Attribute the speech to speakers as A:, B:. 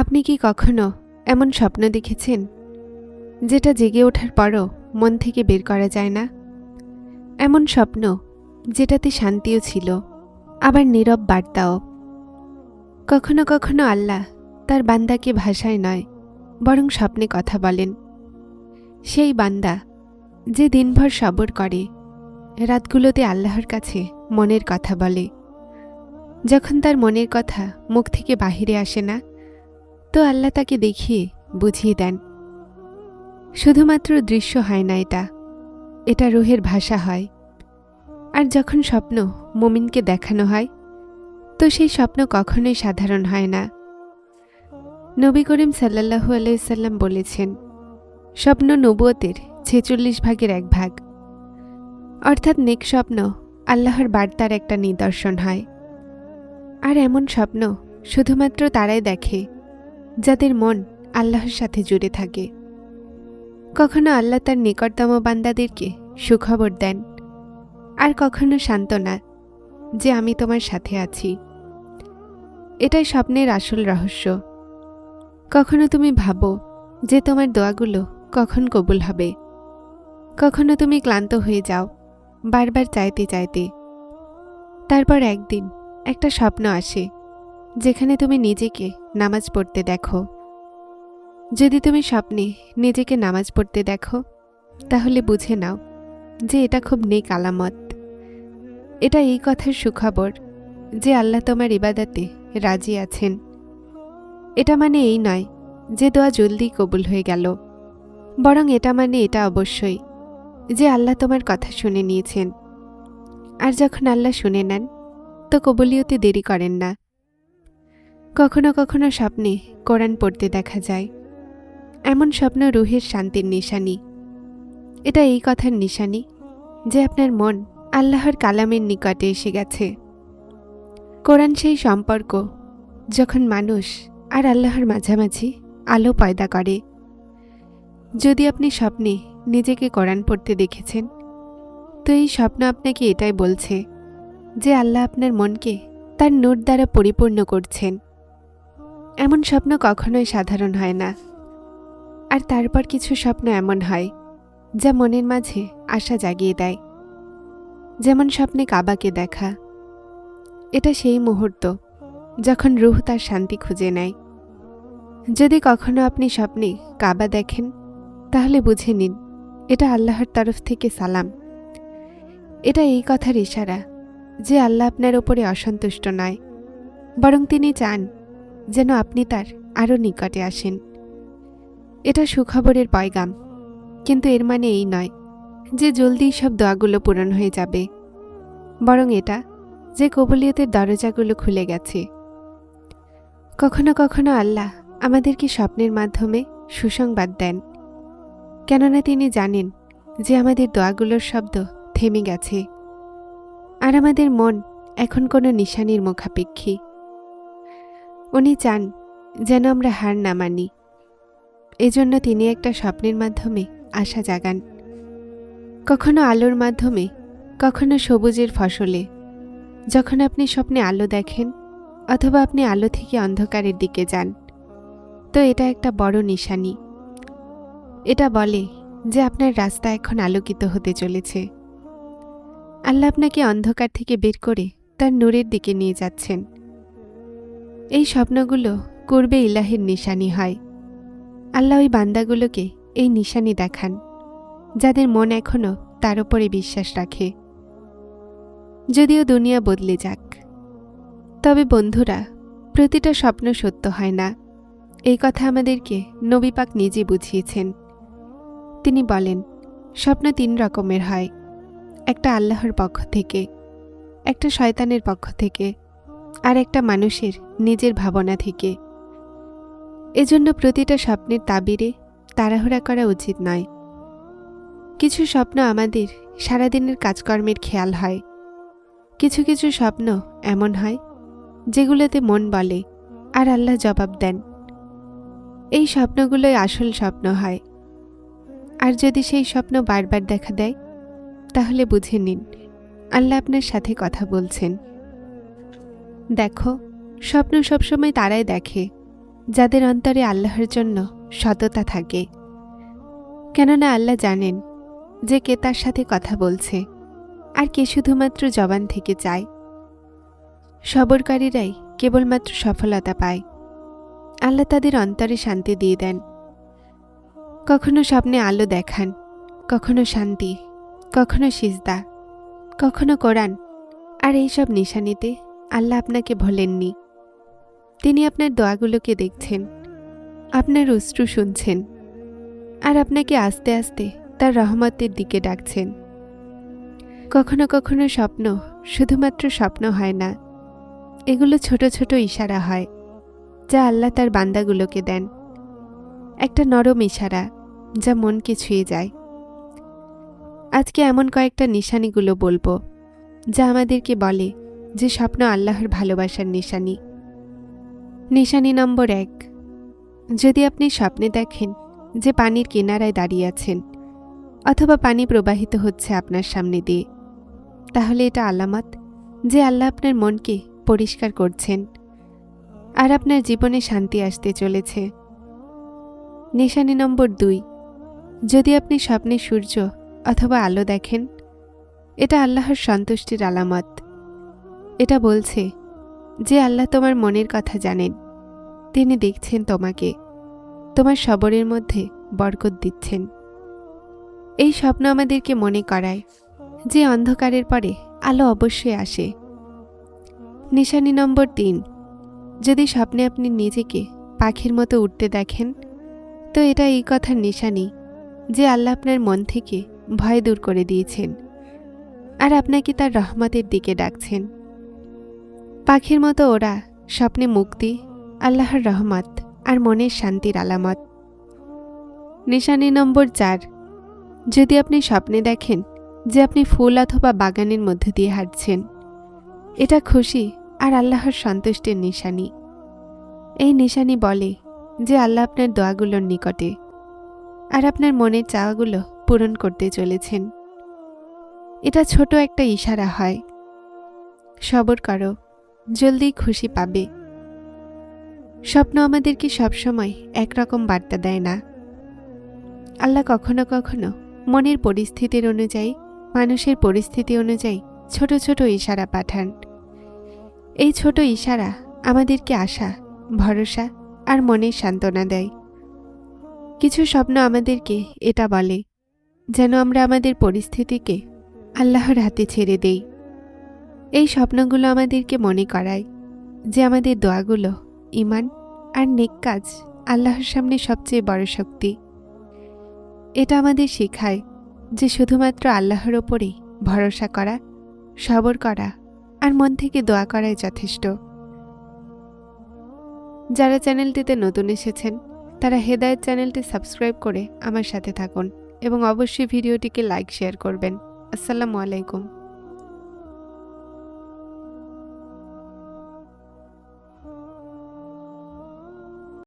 A: আপনি কি কখনো এমন স্বপ্ন দেখেছেন? যেটা জেগে ওঠার পরও মন থেকে বের করা যায় না? এমন স্বপ্ন যেটাতে শান্তিও ছিল, আবার নীরব বার্তাও। কখনো কখনো আল্লাহ তার বান্দাকে ভাষায় নয়, বরং স্বপ্নে কথা বলেন। সেই বান্দা যে দিনভর সবর করে, রাতগুলোতে আল্লাহর কাছে মনের কথা বলে। যখন তার মনের কথা মুখ থেকে বাহিরে আসে না তো আল্লাহ তাকে দেখিয়ে বুঝিয়ে দেন। শুধুমাত্র দৃশ্য হয় না এটা। এটা রোহের ভাষা হয়। আর যখন স্বপ্ন মুমিনকে দেখানো হয়, তো সেই স্বপ্ন কখনোই সাধারণ হয় না। নবী করিম সাল্লাহু আলাইসাল্লাম বলেছেন, স্বপ্ন নবুয়তের ছেচল্লিশ ভাগের এক ভাগ। অর্থাৎ নেক স্বপ্ন আল্লাহর বার্তার একটা নিদর্শন হয়। আর এমন স্বপ্ন শুধুমাত্র তারাই দেখে যাদের মন আল্লাহর সাথে জুড়ে থাকে। কখনো আল্লাহ তার নিকটতম বান্দাদেরকে সুখবর দেন, আর কখনো সান্ত্বনা যে আমি তোমার সাথে আছি। এটাই স্বপ্নের আসল রহস্য। কখনো তুমি ভাবো যে তোমার দোয়াগুলো কখন কবুল হবে। কখনো তুমি ক্লান্ত হয়ে যাও, বারবার চাইতে চাইতে। তারপর একদিন একটা স্বপ্ন আসে যেখানে তুমি নিজেকে নামাজ পড়তে দেখো। যদি তুমি স্বপ্নে নিজেকে নামাজ পড়তে দেখো, তাহলে বুঝে নাও যে এটা খুব নেক আলামত। এটা এই কথার সুখবর যে আল্লাহ তোমার ইবাদাতে রাজি আছেন। এটা মানে এই নয় যে দোয়া জলদি কবুল হয়ে গেল। বরং এটা মানে এটা অবশ্যই যে আল্লাহ তোমার কথা শুনে নিয়েছেন। আর যখন আল্লাহ শুনে নেন, তো কবুলিয়তে দেরি করেন না। কখনো কখনো স্বপ্নে কোরআন পড়তে দেখা যায়। এমন স্বপ্ন রুহের শান্তির নিশানি। এটা এই কথার নিশানি যে আপনার মন আল্লাহর কালামের নিকটে এসে গেছে। কোরআন সেই সম্পর্ক যখন মানুষ আর আল্লাহর মাঝামাঝি আলো পয়দা করে। যদি আপনি স্বপ্নে নিজেকে কোরআন পড়তে দেখেছেন, তো এই স্বপ্ন আপনাকে এটাই বলছে যে আল্লাহ আপনার মনকে তার নোট দ্বারা পরিপূর্ণ করছেন। এমন স্বপ্ন কখনোই সাধারণ হয় না। আর তারপর কিছু স্বপ্ন এমন হয়, যা মনের মাঝে আশা জাগিয়ে দেয়। যেমন স্বপ্নে কাবাকে দেখা। এটা সেই মুহূর্ত যখন রুহ তার শান্তি খুঁজে নেয়। যদি কখনো আপনি স্বপ্নে কাবা দেখেন, তাহলে বুঝে নিন, এটা আল্লাহর তরফ থেকে সালাম। এটা এই কথার ইশারা যে আল্লাহ আপনার ওপরে অসন্তুষ্ট নয়, বরং তিনি চান যেন আপনি তার আরও নিকটে আসেন। এটা সুখবরের পয়গাম, কিন্তু এর মানে এই নয় যে জলদি সব দোয়াগুলো পূরণ হয়ে যাবে। বরং এটা যে কবুলিয়তের দরজাগুলো খুলে গেছে। কখনো কখনো আল্লাহ আমাদেরকে স্বপ্নের মাধ্যমে সুসংবাদ দেন, কেননা তিনি জানেন যে আমাদের দোয়াগুলোর শব্দ থেমে গেছে। আর আমাদের মন এখন কোনো নিশানির মুখাপেক্ষী। উনি চান যেন আমরা হার না মানি। এজন্য তিনি একটা স্বপ্নের মাধ্যমে আশা জাগান। কখনো আলোর মাধ্যমে, কখনো সবুজের ফসলে। যখন আপনি স্বপ্নে আলো দেখেন, অথবা আপনি আলো থেকে অন্ধকারের দিকে যান, তো এটা একটা বড় নিশানি। এটা বলে যে আপনার রাস্তা এখন আলোকিত হতে চলেছে। আল্লাহ আপনাকে অন্ধকার থেকে বের করে তার নূরের দিকে নিয়ে যাচ্ছেন। এই স্বপ্নগুলো করবে ইলাহের নিশানি হয়। আল্লাহ ওই বান্দাগুলোকে এই নিশানি দেখান, যাদের মন এখনও তার উপরে বিশ্বাস রাখে। যদিও দুনিয়া বদলে যাক, তবে বন্ধুরা, প্রতিটা স্বপ্ন সত্য হয় না। এই কথা আমাদেরকে নবীপাক নিজে বুঝিয়েছেন। তিনি বলেন, স্বপ্ন তিন রকমের হয়, একটা আল্লাহর পক্ষ থেকে, একটা শয়তানের পক্ষ থেকে আর একটা মানুষের নিজের ভাবনা থেকে। এজন্য প্রতিটা স্বপ্নের তাবিরে তাড়াহুড়া করা উচিত নয়। কিছু স্বপ্ন আমাদের সারাদিনের কাজকর্মের খেয়াল হয়। কিছু কিছু স্বপ্ন এমন হয়, যেগুলোতে মন বলে আর আল্লাহ জবাব দেন। এই স্বপ্নগুলোই আসল স্বপ্ন হয়। আর যদি সেই স্বপ্ন বারবার দেখা দেয়, তাহলে বুঝে নিন, আল্লাহ আপনার সাথে কথা বলছেন। দেখো, স্বপ্ন সবসময় তারাই দেখে, যাদের অন্তরে আল্লাহর জন্য সততা থাকে। কেননা আল্লাহ জানেন যে কে তার সাথে কথা বলছে, আর কে শুধুমাত্র জবান থেকে চায়। সবরকারীরাই কেবলমাত্র সফলতা পায়। আল্লাহ তাদের অন্তরে শান্তি দিয়ে দেন। কখনো স্বপ্নে আলো দেখান, কখনো শান্তি, কখনো সিজদা, কখনো কোরআন, আর এইসব নিশানিতে আল্লাহ আপনাকে ভোলেননি। তিনি আপনার দোয়াগুলোকে দেখছেন, আপনার অশ্রু শুনছেন, আর আপনাকে আস্তে আস্তে তার রহমতের দিকে ডাকছেন। কখনো কখনো স্বপ্ন শুধুমাত্র স্বপ্ন হয় না, এগুলো ছোট ছোট ইশারা হয়, যা আল্লাহ তার বান্দাগুলোকে দেন। একটা নরম ইশারা, যা মনকে ছুঁয়ে যায়। আজকে এমন কয়েকটা নিশানিগুলো বলব, যা আমাদেরকে বলে যে স্বপ্ন আল্লাহর ভালোবাসার নিশানি। নিশানি নম্বর এক। যদি আপনি স্বপ্নে দেখেন যে পানির কিনারায় দাঁড়িয়ে আছেন অথবা পানি প্রবাহিত হচ্ছে আপনার সামনে দিয়ে, তাহলে এটা আলামত যে আল্লাহ আপনার মনকে পরিষ্কার করছেন আর আপনার জীবনে শান্তি আসতে চলেছে। নিশানি নম্বর দুই। যদি আপনি স্বপ্নে সূর্য অথবা আলো দেখেন, এটা আল্লাহর সন্তুষ্টির আলামত। এটা বলছে, যে আল্লাহ তোমার মনের কথা জানেন। তিনি দেখছেন তোমাকে। তোমার সবরের মধ্যে বরকত দিচ্ছেন। এই স্বপ্ন আমাদেরকে মনে করায় যে অন্ধকারের পরে আলো অবশ্যই আসে। নিশানি নম্বর তিন, যদি স্বপ্নে আপনি নিজেকে পাখির মতো উঠতে দেখেন, তো এটা এই কথার নিশানি যে আল্লাহ আপনার মন থেকে ভয় দূর করে দিয়েছেন। আর আপনাকে তার রহমতের দিকে ডাকছেন। পাখির মতো ওরা, স্বপ্নে মুক্তি, আল্লাহর রহমত আর মনের শান্তির আলামত। নিশানি নম্বর চার, যদি আপনি স্বপ্নে দেখেন যে আপনি ফুল অথবা বাগানের মধ্যে দিয়ে হাঁটছেন, এটা খুশি আর আল্লাহর সন্তুষ্টির নিশানি। এই নিশানি বলে যে আল্লাহ আপনার দোয়াগুলোর নিকটে আর আপনার মনের চাওয়াগুলো পূরণ করতে চলেছেন। এটা ছোট একটা ইশারা হয়। সবর করো। জলদি খুশি পাবে। স্বপ্ন আমাদেরকে সবসময় একরকম বার্তা দেয় না। আল্লাহ কখনো কখনো মনের পরিস্থিতির অনুযায়ী, মানুষের পরিস্থিতি অনুযায়ী ছোট ছোট ইশারা পাঠান। এই ছোট ইশারা আমাদেরকে আশা, ভরসা আর মনের সান্ত্বনা দেয়। কিছু স্বপ্ন আমাদেরকে এটা বলে, যেন আমরা আমাদের পরিস্থিতিকে আল্লাহর হাতে ছেড়ে দেই। এই স্বপ্নগুলো আমাদেরকে মনে করায় যে আমাদের দোয়াগুলো ইমান আর নেক কাজ আল্লাহর সামনে সবচেয়ে বড় শক্তি। এটা আমাদের শেখায় যে শুধুমাত্র আল্লাহর ওপরেই ভরসা করা, সবর করা আর মন থেকে দোয়া করাই যথেষ্ট। যারা চ্যানেলটিতে নতুন এসেছেন, তারা হেদায়ত চ্যানেলটি সাবস্ক্রাইব করে আমার সাথে থাকুন এবং অবশ্যই ভিডিওটিকে লাইক, শেয়ার করবেন। আসসালামু আলাইকুম।